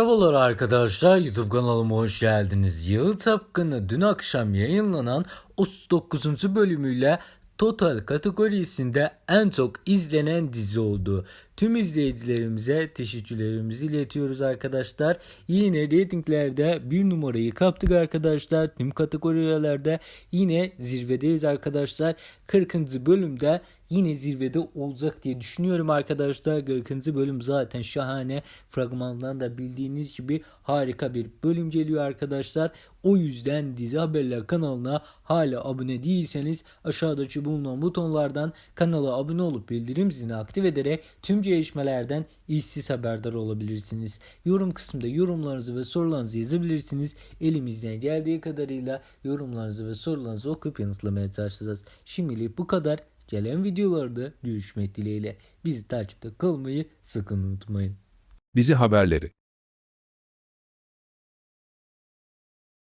Merhabalar arkadaşlar YouTube kanalıma hoş geldiniz. Yağı Tapkın'ı dün akşam yayınlanan 39. bölümüyle Total kategorisinde en çok izlenen dizi oldu. Tüm izleyicilerimize teşekkürlerimizi iletiyoruz arkadaşlar. Yine reytinglerde bir numarayı kaptık arkadaşlar. Tüm kategorilerde yine zirvedeyiz arkadaşlar. 40. bölümde yine zirvede olacak diye düşünüyorum arkadaşlar. 40. bölüm zaten şahane. Fragmandan da bildiğiniz gibi harika bir bölüm geliyor arkadaşlar. O yüzden dizi haberler kanalına hala abone değilseniz aşağıdaki bulunan butonlardan kanala abone olup bildirim zilini aktif ederek tüm gelişmelerden işsiz haberdar olabilirsiniz. Yorum kısmında yorumlarınızı ve sorularınızı yazabilirsiniz. Elimizden geldiği kadarıyla yorumlarınızı ve sorularınızı okuyup yanıtlamaya çalışacağız. Şimdilik bu kadar. Gelen videolarda görüşmek dileğiyle. Bizi takipte kalmayı sakın unutmayın. Dizi haberleri